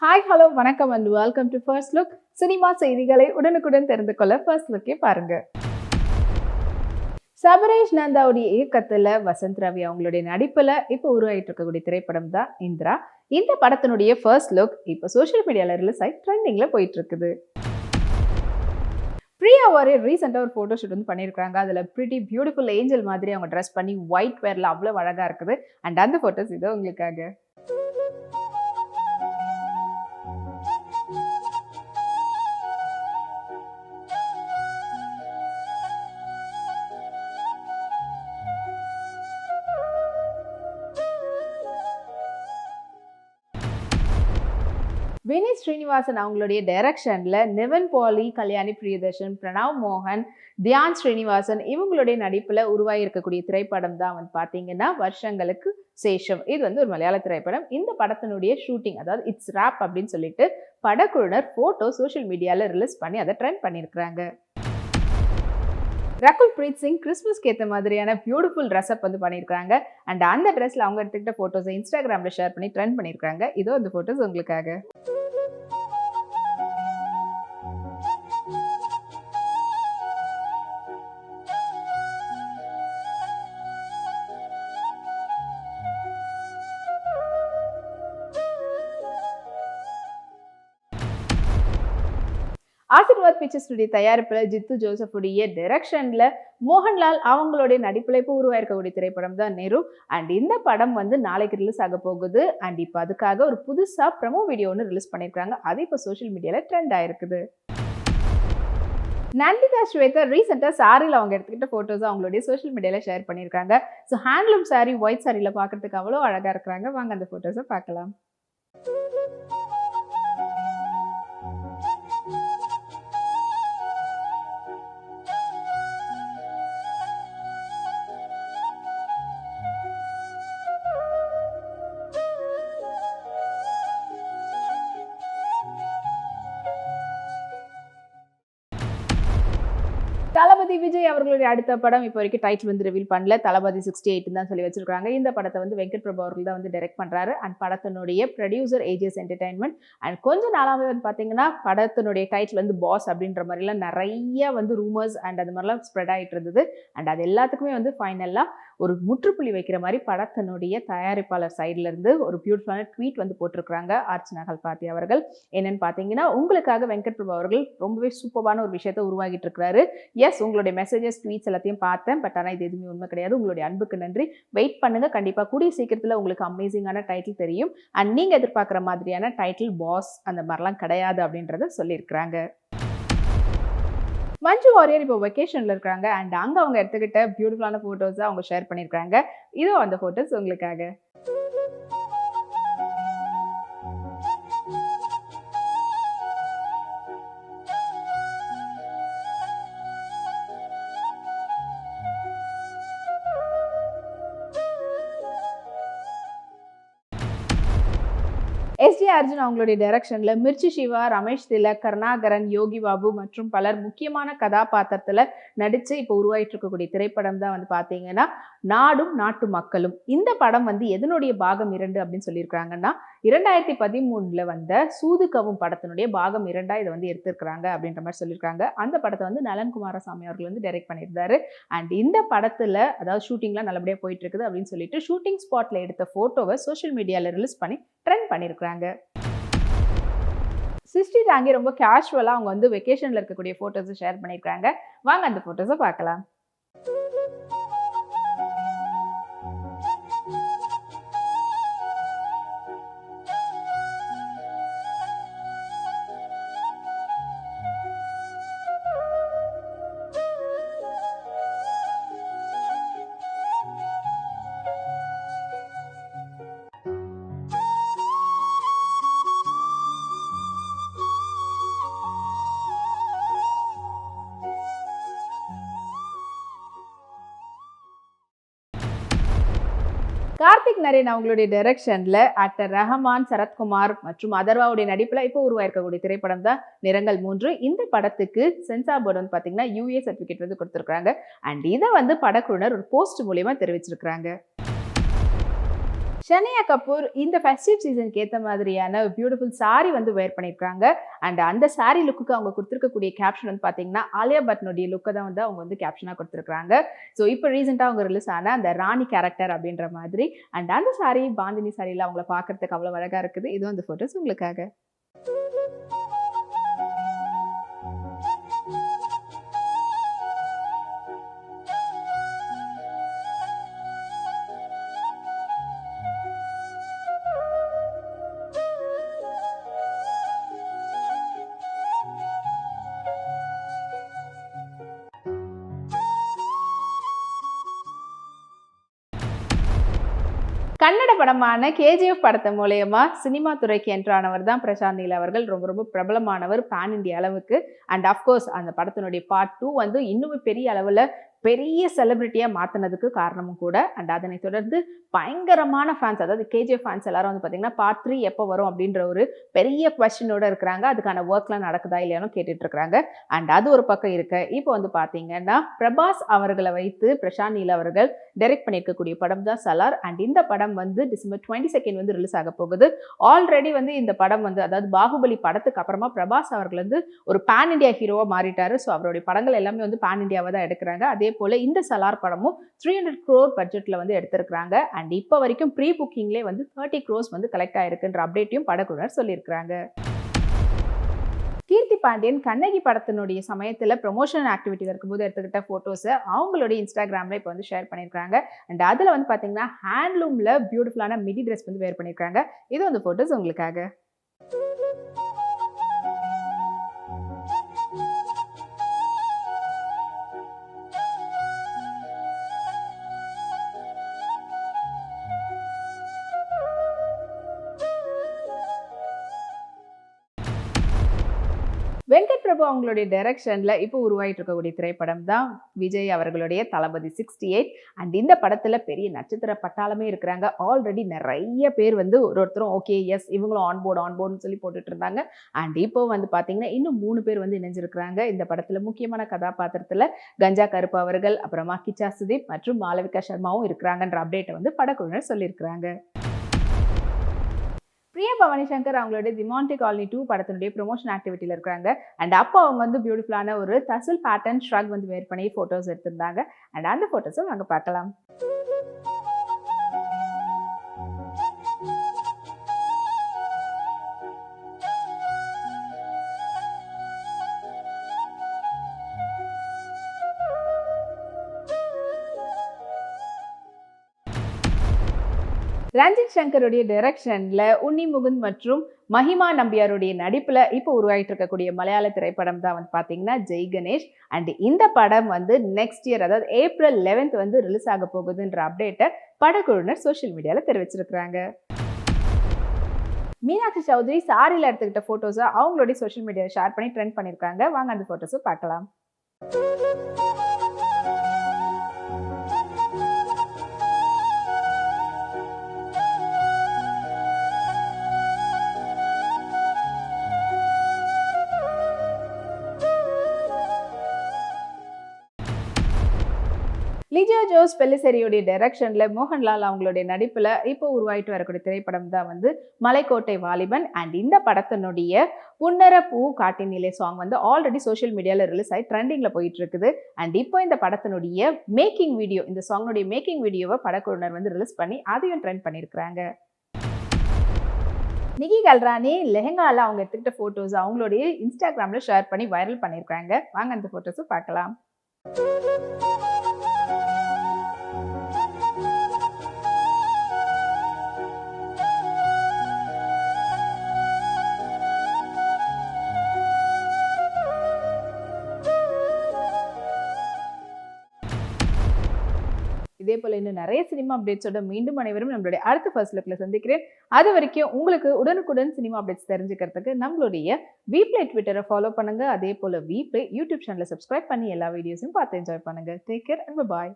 Hi hello வணக்கம் and welcome to first look cinema செய்திகளை உடனுக்குடன் தெரிந்து கொள்ள ஃபர்ஸ்ட் லுக்கே பாருங்க. சபரேஷ் நந்தாவுடைய இயக்கத்துல வசந்த் ரவி அவங்களுடைய நடிப்புல இப்போ உருவாகிட்டு இருக்கக்கூடிய திரைப்படம் தான் இந்திரா. இந்த படத்தினுடைய ஃபர்ஸ்ட் லுக் இப்போ சோஷியல் மீடியாவில் ரிலீஸ் ஆகி ட்ரெண்டிங்ல போயிட்டு இருக்குது. பிரியா வாரியர் ரீசெண்டாக ஒரு ஃபோட்டோ ஷூட் வந்து பண்ணியிருக்காங்க அதில் ப்ரிட்டி பியூட்டிஃபுல் ஏஞ்சல் மாதிரி அவங்க ட்ரெஸ் பண்ணி ஒயிட் வேரில் அவ்வளோ அழகாக இருக்குது. அண்ட் அந்த ஃபோட்டோஸ் இது உங்களுக்காக. வினீத் ஸ்ரீனிவாசன் அவங்களுடைய டைரக்ஷனில் நிவன் பாலி கல்யாணி பிரியதர்ஷன் பிரணவ் மோகன் தியான் ஸ்ரீனிவாசன் இவங்களுடைய நடிப்பில் உருவாகியிருக்கக்கூடிய திரைப்படம் தான் வந்து பார்த்தீங்கன்னா வருஷங்களுக்கு சேஷம். இது வந்து ஒரு மலையாள திரைப்படம். இந்த படத்தினுடைய ஷூட்டிங் அதாவது இட்ஸ் ரேப் அப்படின்னு சொல்லிட்டு படக்குழுனர் ஃபோட்டோ சோஷியல் மீடியாவில் ரிலீஸ் பண்ணி அதை ட்ரெண்ட் பண்ணியிருக்கிறாங்க. ரகுல் பிரீத் சிங் கிறிஸ்மஸ்க்கு ஏற்ற மாதிரியான பியூட்டிஃபுல் ட்ரெஸ்அப் வந்து பண்ணியிருக்காங்க அண்ட் அந்த ட்ரெஸ்ல அவங்க எடுத்துக்கிட்ட ஃபோட்டோஸை இன்ஸ்டாகிராமில் ஷேர் பண்ணி ட்ரெண்ட் பண்ணியிருக்காங்க இதோ அந்த ஃபோட்டோஸ் உங்களுக்காக. ஆசிர்வாத் பிக்சர்ஸுடைய தயாரிப்பில் ஜித்து ஜோசஃபுடைய டைரக்ஷனில் மோகன்லால் அவங்களுடைய நடிப்பில் இப்போ உருவாயிருக்கக்கூடிய திரைப்படம் தான் நேரு. அண்ட் இந்த படம் வந்து நாளைக்கு ரிலீஸ் ஆக போகுது. அண்ட் இப்போ அதுக்காக ஒரு புதுசாக ப்ரமோ வீடியோ ஒன்று ரிலீஸ் பண்ணியிருக்காங்க. அது இப்போ சோஷியல் மீடியாவில் ட்ரெண்ட் ஆயிருக்குது. நந்திதா ஸ்வேதா ரீசெண்டாக சாரியில் அவங்க எடுத்துக்கிட்ட ஃபோட்டோஸ் அவங்களுடைய சோஷியல் மீடியாவில் ஷேர் பண்ணியிருக்காங்க. ஸோ ஹேண்ட்லூம் சாரி ஒயிட் சாரியில் பார்க்குறதுக்கு அவ்வளோ அழகாக இருக்கிறாங்க. வாங்க அந்த ஃபோட்டோஸை பார்க்கலாம். அவர்களுடைய அடுத்த படம் இப்போ வரைக்கும் டைட்டில் வந்து ரிவீல் பண்ணல. தளபதி சிக்ஸ்டி எயிட் தான் சொல்லி வச்சிருக்காங்க. இந்த படத்தை வந்து வெங்கட் பிரபு அவர்கள் தான் வந்து டைரக்ட் பண்றாரு. அண்ட் படத்தினுடைய ப்ரொடியூசர் ஏஜிஎஸ் என்டர்டைன்மெண்ட் அண்ட் கொஞ்சம் நாளாகவே வந்து பார்த்தீங்கன்னா படத்தினுடைய டைட்டில் வந்து பாஸ் அப்படின்ற மாதிரிலாம் நிறைய வந்து ரூமர்ஸ் அண்ட் அது மாதிரிலாம் ஸ்ப்ரெட் ஆகிட்டு இருந்தது. அண்ட் அது எல்லாத்துக்குமே வந்து ஃபைனலாக ஒரு முற்றுப்புள்ளி வைக்கிற மாதிரி படத்தினுடைய தயாரிப்பாளர் சைட்லேருந்து ஒரு பியூட்டிஃபுல்லான ட்வீட் வந்து போட்டிருக்கிறாங்க ஆர்ச்சனா கல்பாத்தி அவர்கள். என்னன்னு பார்த்தீங்கன்னா உங்களுக்காக வெங்கட் பிரபு அவர்கள் ரொம்பவே சூப்பரான ஒரு விஷயத்தை உருவாகிட்டு இருக்கிறாரு. எஸ் உங்களுடைய மெசேஜஸ் ட்வீட்ஸ் எல்லாத்தையும் பார்த்தேன் பட் ஆனால் இது எதுவுமே உண்மை கிடையாது. உங்களுடைய அன்புக்கு நன்றி. வெயிட் பண்ணுங்க. கண்டிப்பாக கூடிய சீக்கிரத்தில் உங்களுக்கு அமேசிங்கான டைட்டில் தெரியும். அண்ட் நீங்கள் எதிர்பார்க்குற மாதிரியான டைட்டில் பாஸ் அந்த மாதிரிலாம் கிடையாது அப்படின்றத சொல்லியிருக்கிறாங்க. மஞ்சு வாரியர் இப்போ வெக்கேஷனில் இருக்காங்க அண்ட் அங்கே அவங்க எடுத்துக்கிட்ட பியூட்டிஃபுல்லான ஃபோட்டோஸை அவங்க ஷேர் பண்ணியிருக்காங்க இதோ அந்த ஃபோட்டோஸ் உங்களுக்காக. அர்ஜுன் அவங்களுடைய டைரக்ஷன்ல மிர்ச்சி சிவா ரமேஷ் திலக் கருணாகரன் யோகி பாபு மற்றும் பலர் முக்கியமான கதாபாத்திரத்துல நடிச்சு இப்போ உருவாயிட்டு இருக்கக்கூடிய திரைப்படம் தான் வந்து பாத்தீங்கன்னா நாடும் நாட்டு மக்களும். இந்த படம் வந்து எதனுடைய பாகம் இரண்டு அப்படின்னு சொல்லியிருக்கிறாங்கன்னா இரண்டாயிரத்தி பதிமூணில் வந்த சூது கவும் படத்தினுடைய பாகம் இரண்டா இதை வந்து எடுத்திருக்கிறாங்க அப்படின்ற மாதிரி சொல்லியிருக்காங்க. அந்த படத்தை வந்து நலன் குமாரசாமி அவர்கள் வந்து டைரக்ட் பண்ணியிருந்தாரு. அண்ட் இந்த படத்தில் அதாவது ஷூட்டிங்லாம் நல்லபடியாக போயிட்டு இருக்குது அப்படின்னு சொல்லிட்டு ஷூட்டிங் ஸ்பாட்டில் எடுத்த ஃபோட்டோவை சோஷியல் மீடியாவில் ரிலீஸ் பண்ணி ட்ரெண்ட் பண்ணியிருக்கிறாங்க சிஸ்டி டாங்கி ரொம்ப கேஷுவலாக அவங்க வந்து வெக்கேஷனில் இருக்கக்கூடிய ஃபோட்டோஸை ஷேர் பண்ணியிருக்காங்க வாங்க அந்த ஃபோட்டோஸை பார்க்கலாம். நரேன் அவங்களுடைய டைரக்ஷனில் ஆக்டர் ரஹமான் சரத்குமார் மற்றும் அதர்வாவுடைய நடிப்புல இப்போ உருவாயிருக்கக்கூடிய திரைப்படம் தான் நிறங்கள் மூன்று. இந்த படத்துக்கு சென்சார் போர்டு வந்து பாத்தீங்கன்னா யூஏ சர்டிபிகேட் வந்து கொடுத்துருக்காங்க அண்ட் இதை வந்து படக்குழுனர் ஒரு போஸ்ட் மூலியமா தெரிவிச்சிருக்காங்க ஷனியா கபூர் இந்த ஃபெஸ்டிவ் சீசனுக்கு ஏற்ற மாதிரியான பியூட்டிஃபுல் சாரி வந்து வேர் பண்ணியிருக்காங்க அண்ட் அந்த சாரி லுக்குக்கு அவங்க கொடுத்துருக்கக்கூடிய கேப்ஷன் வந்து பார்த்தீங்கன்னா ஆலியா பட்னுடைய லுக்கை தான் வந்து அவங்க வந்து கேப்ஷனாக கொடுத்துருக்காங்க ஸோ இப்போ ரீசெண்டாக அவங்க ரிலீஸ் ஆன அந்த ராணி கேரக்டர் அப்படின்ற மாதிரி அண்ட் அந்த சாரி பாந்தினி சாரியில் அவங்கள பார்க்கறதுக்கு அவ்வளோ அழகாக இருக்குது. இதுவும் அந்த ஃபோட்டோஸ் உங்களுக்காக. படமான கேஜிஎஃப் படத்தை மூலயமா சினிமா துறைக்கு என்றானவர் தான் பிரசாந்த் நீல் அவர்கள். ரொம்ப ரொம்ப பிரபலமானவர் பேன் இந்திய அளவுக்கு. அண்ட் அஃப்கோர்ஸ் அந்த படத்தினுடைய பார்ட் டூ வந்து இன்னும் பெரிய அளவில் பெரிய செலிபிரிட்டியாக மாற்றினதுக்கு காரணமும் கூட அண்ட் அதனை தொடர்ந்து பயங்கரமான ஃபேன்ஸ் அதாவது கேஜிஎஃப் ஃபேன்ஸ் எல்லாரும் வந்து பார்த்திங்கன்னா பார்ட் த்ரீ எப்போ வரும் அப்படின்ற ஒரு பெரிய கொஸ்டினோட இருக்கிறாங்க. அதுக்கான ஒர்க்லாம் நடக்குதா இல்லையானு கேட்டுட்ருக்குறாங்க அண்ட் அது ஒரு பக்கம் இருக்கு. இப்போ வந்து பார்த்தீங்கன்னா பிரபாஸ் அவர்களை வைத்து பிரசாந்த் நீல் அவர்கள் டைரக்ட் பண்ணியிருக்கக்கூடிய படம் தான் சலார். அண்ட் இந்த படம் வந்து டிசம்பர் டுவெண்ட்டி செகண்ட் வந்து ரிலீஸ் ஆக போகுது. ஆல்ரெடி வந்து இந்த படம் வந்து அதாவது பாகுபலி படத்துக்கு அப்புறமா பிரபாஸ் அவர்கள் வந்து ஒரு பேன் இண்டியா ஹீரோவாக மாறிட்டாரு. ஸோ அவருடைய படங்கள் எல்லாமே வந்து பேன் இண்டியாவாக தான் எடுக்கிறாங்க. அதே போல் இந்த சலார் படமும் த்ரீ ஹண்ட்ரட் க்ரோர் பட்ஜெட்டில் வந்து எடுத்திருக்கிறாங்க. அண்ட் இப்போ வரைக்கும் ப்ரீ புக்கிங்லேயே வந்து தேர்ட்டி க்ரோஸ் வந்து கலெக்ட் ஆயிருக்குன்ற அப்டேட்டையும் படக்குழுவினர் சொல்லியிருக்கிறாங்க. கீர்த்தி பாண்டியன் கண்ணகி படத்தினுடைய சமயத்தில் ப்ரொமோஷன் ஆக்டிவிட்டியில் இருக்கும்போது எடுத்துக்கிட்ட ஃபோட்டோஸை அவங்களுடைய இன்ஸ்டாகிராமில் இப்போ வந்து ஷேர் பண்ணியிருக்காங்க அண்ட் அதில் வந்து பார்த்தீங்கன்னா ஹேண்ட்லூமில் பியூட்டிஃபுல்லான மிடி ட்ரெஸ் வந்து வேர் பண்ணியிருக்காங்க இது வந்து ஃபோட்டோஸ் உங்களுக்காக. பிரபு அவங்களுடைய டைரக்ஷனில் இப்போ உருவாகிட்டு இருக்கக்கூடிய திரைப்படம் தான் விஜய் அவர்களுடைய தளபதி சிக்ஸ்டி எயிட் அண்ட் இந்த படத்தில் பெரிய நட்சத்திர பட்டாளமே இருக்கிறாங்க. ஆல்ரெடி நிறைய பேர் வந்து ஒரு ஒருத்தரும் ஓகே எஸ் இவங்களும் ஆன்போர்டு ஆன்போர்டுன்னு சொல்லி போட்டுட்டு இருந்தாங்க. அண்ட் இப்போ வந்து பார்த்தீங்கன்னா இன்னும் மூணு பேர் வந்து இணைஞ்சிருக்கிறாங்க. இந்த படத்தில் முக்கியமான கதாபாத்திரத்தில் கஞ்சா கருப்பு அவர்கள் அப்புறமா கிச்சா சுதீப் மற்றும் மாலவிகா சர்மாவும் இருக்கிறாங்கன்ற அப்டேட்டை வந்து படக்குழுவினர் சொல்லியிருக்கிறாங்க. பிரியா பவானி சங்கர் அவங்களுடைய திமாண்டி காலனி டூ படத்தினுடைய ப்ரொமோஷன் ஆக்டிவிட்டியில் இருக்கிறாங்க. அண்ட் அப்போ அவங்க வந்து பியூட்டிஃபுல்லான ஒரு தசில் பேட்டர்ன் ஷ்ரக் வந்து வேர் பண்ணி ஃபோட்டோஸ் எடுத்திருந்தாங்க. அண்ட் அந்த ஃபோட்டோஸும் நாங்கள் பார்க்கலாம். ரஞ்சித் சங்கருடைய டைரக்ஷனில் உன்னி முகுந்த் மற்றும் மஹிமா நம்பியாருடைய நடிப்பில் இப்போ உருவாகிட்டு இருக்கக்கூடிய மலையாள திரைப்படம் தான் வந்து பார்த்தீங்கன்னா ஜெய் கணேஷ். அண்ட் இந்த படம் வந்து நெக்ஸ்ட் இயர் அதாவது ஏப்ரல் லெவன்த் வந்து ரிலீஸ் ஆக போகுதுன்ற அப்டேட்டை படக்குழுவினர் சோஷியல் மீடியாவில் தெரிவிச்சிருக்கிறாங்க. மீனாட்சி சௌத்ரி சாரியில் எடுத்துக்கிட்ட ஃபோட்டோஸை அவங்களுடைய சோஷியல் மீடியாவில் ஷேர் பண்ணி ட்ரெண்ட் பண்ணியிருக்காங்க வாங்க அந்த ஃபோட்டோஸை பார்க்கலாம். லிஜோ ஜோஸ் பெல்லிசெரியோடைய டைரக்ஷனில் மோகன்லால் அவங்களுடைய நடிப்பில் இப்போ உருவாயிட்டு வரக்கூடிய திரைப்படம் தான் வந்து மலைக்கோட்டை வாலிபன். அண்ட் இந்த படத்தினுடைய புன்னர பூ காட்டின் நிலை சாங் வந்து ஆல்ரெடி சோஷியல் மீடியாவில் ரிலீஸ் ஆகி ட்ரெண்டிங்கில் போயிட்டு இருக்குது அண்ட் இப்போ இந்த படத்தினுடைய மேக்கிங் வீடியோ இந்த சாங்னுடைய மேக்கிங் வீடியோவை படக்குழுவினர் வந்து ரிலீஸ் பண்ணி அதையும் ட்ரெண்ட் பண்ணியிருக்கிறாங்க. நிகி கல்ராணி லெஹங்காவில் அவங்க எடுத்துக்கிட்ட ஃபோட்டோஸ் அவங்களுடைய இன்ஸ்டாகிராமில் ஷேர் பண்ணி வைரல் பண்ணியிருக்காங்க வாங்க அந்த ஃபோட்டோஸும் பார்க்கலாம். இதே போல் இன்னும் நிறைய சினிமா அப்டேட்ஸோட மீண்டும் அனைவரும் நம்மளுடைய அடுத்த ஃபர்ஸ்ட் லுக்கில் சந்திக்கிறேன். அது வரைக்கும் உங்களுக்கு உடனுக்குடன் சினிமா அப்டேட்ஸ் தெரிஞ்சுக்கிறதுக்கு நம்மளுடைய வீப்ளே ட்விட்டரை ஃபாலோ பண்ணுங்க. அதே போல் வீப்ளே யூடியூப் சேனலை சப்ஸ்கிரைப் பண்ணி எல்லா வீடியோஸையும் பார்த்து என்ஜாய் பண்ணுங்க. Take care and bye